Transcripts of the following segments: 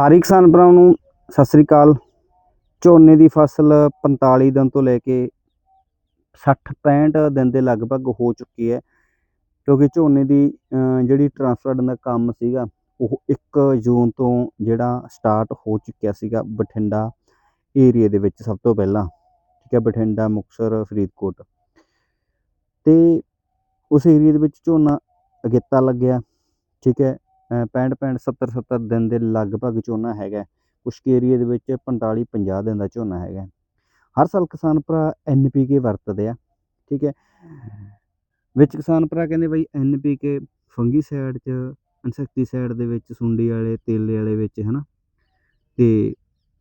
ਸਾਰੇ ਕਿਸਾਨ ਭਰਾਵਾਂ ਨੂੰ ਸਤਿ ਸ੍ਰੀ ਅਕਾਲ। ਝੋਨੇ ਦੀ ਫਸਲ 45 ਦਿਨ ਤੋਂ ਲੈ ਕੇ 60 65 ਦਿਨ ਦੇ ਲਗਭਗ ਹੋ ਚੁੱਕੀ ਹੈ, ਕਿਉਂਕਿ ਝੋਨੇ ਦੀ ਜਿਹੜੀ ਟ੍ਰਾਂਸਪੋਰਟ ਦਾ ਕੰਮ ਸੀਗਾ, ਉਹ 1 ਜੂਨ ਤੋਂ ਜਿਹੜਾ ਸਟਾਰਟ ਹੋ ਚੁੱਕਿਆ ਸੀਗਾ ਬਠਿੰਡਾ ਏਰੀਏ ਦੇ ਵਿੱਚ ਸਭ ਤੋਂ ਪਹਿਲਾਂ, ਠੀਕ ਹੈ, ਬਠਿੰਡਾ, ਮੁਕਤਸਰ, ਫਰੀਦਕੋਟ। ਤੇ ਉਸ ਏਰੀਏ ਦੇ ਵਿੱਚ ਝੋਨਾ ਅਗੇਤਾ ਲੱਗਿਆ, ਠੀਕ ਹੈ 65 65 70 70 ਦਿਨ ਦੇ ਲਗਭਗ ਝੋਨਾ ਹੈਗਾ ਕੁਛ ਕੁ ਏਰੀਏ ਦੇ ਵਿੱਚ 45 50 ਦਿਨ ਦਾ ਝੋਨਾ ਹੈਗਾ ਹਰ ਸਾਲ ਕਿਸਾਨ ਭਰਾ ਐਨਪੀਕੇ ਵਰਤਦੇ ਆ, ਠੀਕ ਹੈ। ਵਿੱਚ ਕਿਸਾਨ ਭਰਾ ਕਹਿੰਦੇ ਬਈ ਐਨਪੀਕੇ ਫੰਗੀਸਾਈਡ ਚ ਇਨਸੈਕਟੀਸਾਈਡ ਦੇ ਵਿੱਚ, ਸੁੰਡੀ ਵਾਲੇ, ਤੇਲੇ ਵਾਲੇ ਵਿੱਚ, ਹਨਾ। ਤੇ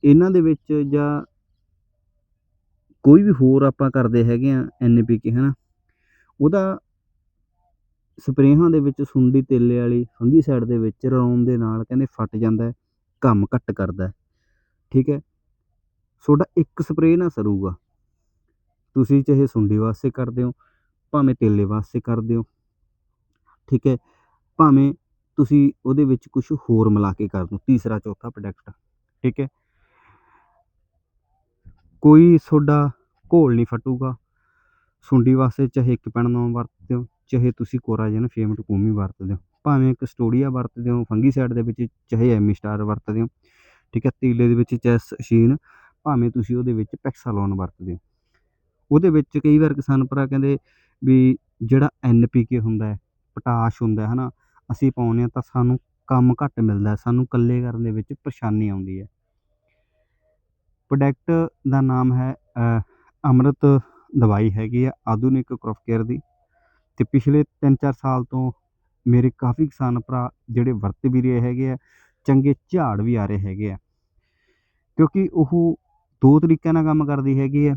ਇਹਨਾਂ ਦੇ ਵਿੱਚ ਜਾਂ ਕੋਈ ਵੀ ਹੋਰ ਆਪਾਂ ਕਰਦੇ ਹੈਗੇ ਆ ਐਨਪੀਕੇ ਹਨਾ। ਉਹਦਾ ਸਪਰੇਹਾਂ ਦੇ ਵਿੱਚ ਸੁੰਡੀ ਤੇਲੇ ਵਾਲੀ ਫੰਗੀਸਾਈਡ ਦੇ ਵਿੱਚ ਰਲਾਉਣ ਦੇ ਨਾਲ ਕਹਿੰਦੇ ਫਟ ਜਾਂਦਾ ਹੈ, ਕੰਮ ਘੱਟ ਕਰਦਾ ਠੀਕ ਹੈ? ਤੁਹਾਡਾ ਇੱਕ ਸਪਰੇਅ ਨਾ ਸਰੂਗਾ। ਤੁਸੀਂ ਚਾਹੇ ਸੁੰਡੀ ਵਾਸਤੇ ਕਰਦੇ ਹੋ ਭਾਵੇਂ ਤੇਲੇ ਵਾਸਤੇ ਕਰਦੇ ਹੋ। ਠੀਕ ਹੈ? ਭਾਵੇਂ ਤੁਸੀਂ ਉਹਦੇ ਵਿੱਚ ਕੁਝ ਹੋਰ ਮਿਲਾ ਕੇ ਕਰ ਦਿਓ ਤੀਸਰਾ ਚੌਥਾ ਪ੍ਰੋਡਕਟ ਠੀਕ ਹੈ? ਕੋਈ ਤੁਹਾਡਾ ਘੋਲ ਨਹੀਂ ਫਟੂਗਾ। ਸੁੰਡੀ ਵਾਸਤੇ ਚਾਹੇ ਇੱਕ ਪੈਣ ਨੌਂ ਵਰਤਦੇ ਚਾਹੇ ਤੁਸੀਂ ਕੋਰਾਜਨ ਫੇਮਟ ਟਕੂਮੀ ਵਰਤਦੇ ਹੋ। ਭਾਵੇਂ ਕਸਟੋਡੀਆ ਵਰਤਦੇ ਹੋ ਫੰਗੀਸਾਈਡ ਦੇ ਵਿੱਚ ਚਾਹੇ ਐਮੀ ਸਟਾਰ ਵਰਤਦੇ ਹੋ ਠੀਕ ਹੈ ਤੀਲੇ ਦੇ ਵਿੱਚ ਚੈਸ ਸ਼ੀਨ ਭਾਵੇਂ ਤੁਸੀਂ ਉਹਦੇ ਵਿੱਚ ਪੈਕਸਾਲੋਨ ਵਰਤਦੇ ਹੋ। ਉਹਦੇ ਵਿੱਚ ਕਈ ਵਾਰ ਕਿਸਾਨ ਭਰਾ ਕਹਿੰਦੇ ਵੀ ਜਿਹੜਾ ਐਨਪੀਕੇ ਹੁੰਦਾ ਹੈ ਪੋਟਾਸ਼ ਹੁੰਦਾ ਹੈ ਹਨਾ ਅਸੀਂ ਪਾਉਂਦੇ ਹਾਂ ਤਾਂ ਸਾਨੂੰ ਕੰਮ ਘੱਟ ਮਿਲਦਾ ਸਾਨੂੰ ਇਕੱਲੇ ਕਰਨ ਦੇ ਵਿੱਚ ਪਰੇਸ਼ਾਨੀ ਆਉਂਦੀ ਹੈ। ਪ੍ਰੋਡਕਟ ਦਾ ਨਾਮ ਹੈ ਅ, ਅੰਮ੍ਰਿਤ ਦਵਾਈ ਹੈਗੀ ਆ ਆਧੁਨਿਕ ਕ੍ਰੌਪ ਕੇਅਰ ਦੀ। ਅਤੇ ਪਿਛਲੇ 3-4 ਸਾਲ ਤੋਂ ਮੇਰੇ ਕਾਫੀ ਕਿਸਾਨ ਭਰਾ ਜਿਹੜੇ ਵਰਤ ਵੀ ਰਹੇ ਹੈਗੇ ਆ, ਚੰਗੇ ਝਾੜ ਵੀ ਆ ਰਹੇ ਹੈਗੇ ਆ। ਕਿਉਂਕਿ ਉਹ ਦੋ ਤਰੀਕਿਆਂ ਨਾਲ ਕੰਮ ਕਰਦੀ ਹੈਗੀ ਹੈ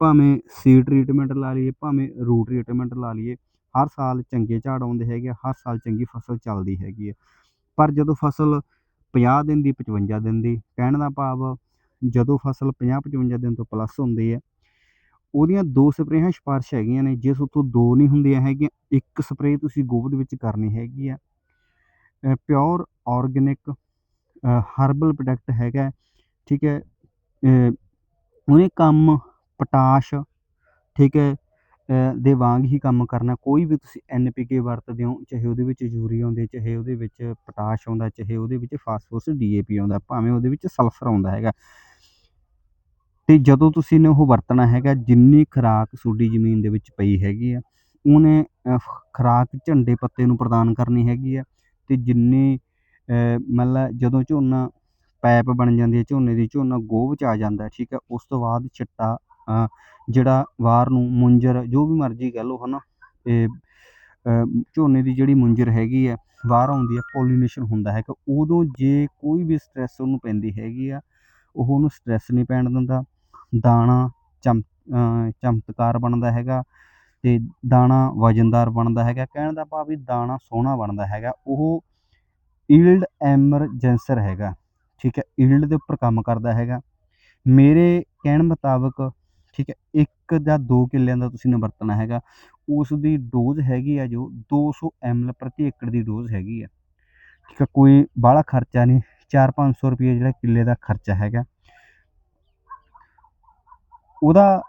ਭਾਵੇਂ ਸੀਡ ਟਰੀਟਮੈਂਟ ਲਾ ਲਈਏ, ਭਾਵੇਂ ਰੂਟ ਟਰੀਟਮੈਂਟ ਲਾ ਲਈਏ, ਹਰ ਸਾਲ ਚੰਗੇ ਝਾੜ ਆਉਂਦੇ ਹੈਗੇ ਆ, ਹਰ ਸਾਲ ਚੰਗੀ ਫਸਲ ਚੱਲਦੀ ਹੈਗੀ ਹੈ ਪਰ ਜਦੋਂ ਫਸਲ 50 ਦਿਨ ਦੀ 55 ਦਿਨ ਦੀ, ਕਹਿਣ ਦਾ ਭਾਵ ਜਦੋਂ ਫਸਲ 50 55 ਦਿਨ ਤੋਂ ਪਲੱਸ ਹੁੰਦੀ ਹੈ ਉਹਦੀਆਂ ਦੋ ਸਪਰੇਹਾਂ ਸਿਫਾਰਿਸ਼ ਹੈਗੀਆਂ ਨੇ, ਜਿਸ ਉਤੋਂ ਦੋ ਨਹੀਂ ਹੁੰਦੀਆਂ ਹੈਗੀਆਂ, ਇੱਕ ਸਪਰੇਅ ਤੁਸੀਂ ਗੋਬਰ ਦੇ ਵਿੱਚ ਕਰਨੀ ਹੈਗੀ ਆ। ਪਿਓਰ ਆਰਗੈਨਿਕ ਹਰਬਲ ਪ੍ਰੋਡਕਟ ਹੈਗਾ, ਠੀਕ ਹੈ ਉਹਨੇ ਕੰਮ ਪਟਾਸ਼, ਠੀਕ ਹੈ ਦੇ ਵਾਂਗ ਹੀ ਕੰਮ ਕਰਨਾ। ਕੋਈ ਵੀ ਤੁਸੀਂ ਐੱਨ ਪੀ ਕੇ ਵਰਤਦੇ ਹੋ, ਚਾਹੇ ਉਹਦੇ ਵਿੱਚ ਯੂਰੀਆ ਆਉਂਦੇ, ਚਾਹੇ ਉਹਦੇ ਵਿੱਚ ਪੋਟਾਸ਼ ਆਉਂਦਾ, ਚਾਹੇ ਉਹਦੇ ਵਿੱਚ ਫਾਸਫੋਰਸ ਪੀ ਆਉਂਦਾ, ਭਾਵੇਂ ਉਹਦੇ ਵਿੱਚ ਸਲਫਰ ਆਉਂਦਾ ਹੈਗਾ। ਅਤੇ ਜਦੋਂ ਤੁਸੀਂ ਨੇ ਉਹ ਵਰਤਣਾ ਹੈਗਾ ਜਿੰਨੀ ਖੁਰਾਕ ਤੁਹਾਡੀ ਜ਼ਮੀਨ ਦੇ ਵਿੱਚ ਪਈ ਹੈਗੀ ਆ ਉਹਨੇ ਖੁਰਾਕ ਝੰਡੇ ਪੱਤੇ ਨੂੰ ਪ੍ਰਦਾਨ ਕਰਨੀ ਹੈਗੀ ਆ ਅਤੇ ਜਿੰਨੀ ਮਤਲਬ ਜਦੋਂ ਝੋਨਾ ਪੈਪ ਬਣ ਜਾਂਦੀ ਹੈ ਝੋਨੇ ਦੀ ਝੋਨਾ ਗੋਭ ਚ ਆ ਜਾਂਦਾ ਠੀਕ ਹੈ ਉਸ ਤੋਂ ਬਾਅਦ ਚਿੱਟਾ ਜਿਹੜਾ ਵਾਰ ਨੂੰ ਮੁੰਜਰ ਜੋ ਵੀ ਮਰਜ਼ੀ ਕਹਿ ਲਓ ਹੈ ਨਾ ਅਹ, ਝੋਨੇ ਦੀ ਜਿਹੜੀ ਮੁੰਜਰ ਹੈਗੀ ਹੈ ਬਾਹਰ ਆਉਂਦੀ ਹੈ ਪੋਲੀਨੇਸ਼ਨ ਹੁੰਦਾ ਹੈਗਾ ਉਦੋਂ ਜੇ ਕੋਈ ਵੀ ਸਟ੍ਰੈਸ ਉਹਨੂੰ ਪੈਂਦੀ ਹੈਗੀ ਆ ਉਹ ਉਹਨੂੰ ਸਟ੍ਰੈਸ ਨਹੀਂ ਪੈਣ ਦਿੰਦਾ ਦਾਣਾ ਚਮ ਚਮਤਕਾਰ ਬਣਦਾ ਹੈਗਾ ਅਤੇ ਦਾਣਾ ਵਜਨਦਾਰ ਬਣਦਾ ਹੈਗਾ। ਕਹਿਣ ਦਾ ਭਾਵ ਵੀ ਦਾਣਾ ਸੋਹਣਾ ਬਣਦਾ ਹੈਗਾ। ਉਹ ਈਲਡ ਐਮਰਜੈਂਸਰ ਹੈਗਾ। ਠੀਕ ਹੈ ਈਲਡ ਦੇ ਉੱਪਰ ਕੰਮ ਕਰਦਾ ਹੈਗਾ। ਮੇਰੇ ਕਹਿਣ ਮੁਤਾਬਕ, ਠੀਕ ਹੈ, ਇੱਕ ਜਾਂ ਦੋ ਕਿੱਲਿਆਂ ਦਾ ਤੁਸੀਂ ਨੇ ਵਰਤਣਾ ਹੈਗਾ। ਉਸ ਦੀ ਡੋਜ਼ ਹੈਗੀ ਆ ਜੋ 200 ml ਪ੍ਰਤੀ ਏਕੜ ਦੀ ਡੋਜ਼ ਹੈਗੀ ਆ। ਠੀਕ ਹੈ, ਕੋਈ ਬਾਹਲਾ ਖਰਚਾ ਨਹੀਂ। 4-500 ਰੁਪਏ ਜਿਹੜਾ ਕਿੱਲੇ ਦਾ ਖਰਚਾ ਹੈਗਾ। ਉਹਦਾ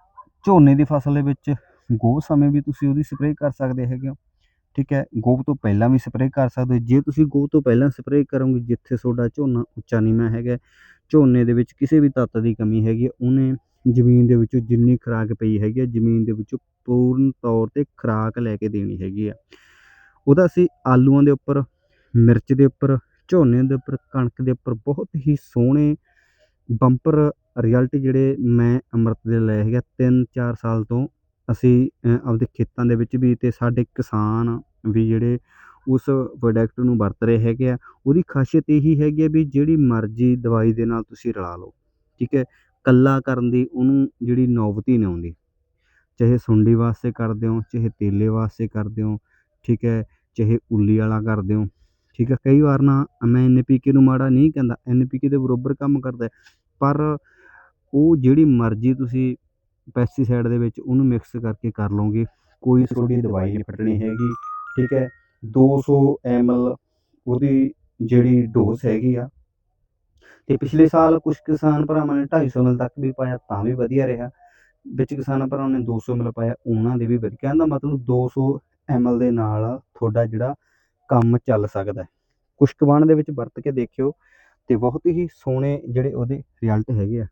ਝੋਨੇ ਦੀ ਫਸਲ ਦੇ ਵਿੱਚ ਗੋਹ ਸਮੇਂ ਵੀ ਤੁਸੀਂ ਉਹਦੀ ਸਪਰੇਅ ਕਰ ਸਕਦੇ ਹੈਗੇ ਹੋ। ਠੀਕ ਹੈ ਗੋਭ ਤੋਂ ਪਹਿਲਾਂ ਵੀ ਸਪਰੇਅ ਕਰ ਸਕਦੇ ਹੋ। ਜੇ ਤੁਸੀਂ ਗੋਭ ਤੋਂ ਪਹਿਲਾਂ ਸਪਰੇਅ ਕਰੋਗੇ ਜਿੱਥੇ ਤੁਹਾਡਾ ਝੋਨਾ ਉੱਚਾ ਨੀਵਾਂ ਹੈਗਾ ਝੋਨੇ ਦੇ ਵਿੱਚ ਕਿਸੇ ਵੀ ਤੱਤ ਦੀ ਕਮੀ ਹੈਗੀ ਹੈ, ਉਹਨੇ ਜ਼ਮੀਨ ਦੇ ਵਿੱਚੋਂ ਜਿੰਨੀ ਖੁਰਾਕ ਪਈ ਹੈਗੀ ਹੈ ਜ਼ਮੀਨ ਦੇ ਵਿੱਚੋਂ ਪੂਰਨ ਤੌਰ ਤੇ ਖੁਰਾਕ ਲੈ ਕੇ ਦੇਣੀ ਹੈਗੀ ਆ ਉਹਦਾ ਅਸੀਂ ਆਲੂਆਂ ਦੇ ਉੱਪਰ ਮਿਰਚ ਦੇ ਉੱਪਰ ਝੋਨੇ ਦੇ ਉੱਪਰ ਕਣਕ ਦੇ ਉੱਪਰ ਬਹੁਤ ਹੀ ਸੋਹਣੇ ਬੰਪਰ ਰਿਜ਼ਲਟ ਜਿਹੜੇ ਮੈਂ ਅੰਮ੍ਰਿਤ ਦੇ ਲਏ ਹੈਗੇ 3-4 ਸਾਲ ਤੋਂ, ਅਸੀਂ ਆਪਦੇ ਖੇਤਾਂ ਦੇ ਵਿੱਚ ਵੀ ਅਤੇ ਸਾਡੇ ਕਿਸਾਨ ਵੀ ਜਿਹੜੇ ਉਸ ਪ੍ਰੋਡਕਟ ਨੂੰ ਵਰਤ ਰਹੇ ਹੈਗੇ ਆ, ਉਹਦੀ ਖਾਸੀਅਤ ਇਹੀ ਹੈਗੀ ਆ ਵੀ ਜਿਹੜੀ ਮਰਜ਼ੀ ਦਵਾਈ ਦੇ ਨਾਲ ਤੁਸੀਂ ਰਲਾ ਲਓ, ਠੀਕ ਹੈ? ਇਕੱਲਾ ਕਰਨ ਦੀ ਉਹਨੂੰ ਜਿਹੜੀ ਨੌਬਤ ਹੀ ਨਹੀਂ ਆਉਂਦੀ। ਚਾਹੇ ਸੁੰਡੀ ਵਾਸਤੇ ਕਰਦੇ ਹੋ, ਚਾਹੇ ਤੇਲੇ ਵਾਸਤੇ ਕਰਦੇ ਹੋ, ਠੀਕ ਹੈ? ਚਾਹੇ ਉੱਲੀ ਵਾਲਾ ਕਰਦੇ ਹੋ ਠੀਕ ਹੈ ਕਈ ਵਾਰ ਨਾ ਮੈਂ ਐਨਪੀਕੇ ਨੂੰ ਮਾੜਾ ਨਹੀਂ ਕਹਿੰਦਾ ਐਨਪੀਕੇ ਦੇ ਬਰੋਬਰ ਕੰਮ ਕਰਦਾ ਪਰ ਉਹ ਜਿਹੜੀ ਮਰਜ਼ੀ ਤੁਸੀਂ ਪੈਸਟੀਸਾਈਡ ਦੇ ਵਿੱਚ ਉਹਨੂੰ ਮਿਕਸ ਕਰਕੇ ਕਰ ਲਓਗੇ ਕੋਈ ਤੁਹਾਡੀ ਦਵਾਈ ਨਹੀਂ ਫਟਣੀ ਹੈਗੀ ਠੀਕ ਹੈ 200 ml ਉਹਦੀ ਜਿਹੜੀ ਡੋਜ਼ ਹੈਗੀ ਆ ਤੇ ਪਿਛਲੇ ਸਾਲ ਕੁਛ ਕਿਸਾਨ ਭਰਾਵਾਂ ਨੇ 250 ਮਿਲ ਤੱਕ ਵੀ ਪਾਇਆ ਤਾਂ ਵੀ ਵਧੀਆ ਰਿਹਾ। ਵਿੱਚ ਕਿਸਾਨ ਭਰਾਵਾਂ ਨੇ 200 ਮਿਲ ਪਾਇਆ ਉਹਨਾਂ ਦੇ ਵੀ ਵਧੀਆ। ਕਹਿਣ ਦਾ ਮਤਲਬ 200 ਐਮਐਲ ਦੇ ਨਾਲ ਤੁਹਾਡਾ ਜਿਹੜਾ ਕੰਮ ਚੱਲ ਸਕਦਾ ਹੈ। ਕੁਛ ਕੁ ਦੇ ਵਿੱਚ ਵਰਤ ਕੇ ਦੇਖਿਓ ਤੇ ਬਹੁਤ ਹੀ ਸੋਹਣੇ ਜਿਹੜੇ ਉਹਦੇ ਰਿਜ਼ਲਟ ਹੈਗੇ ਆ।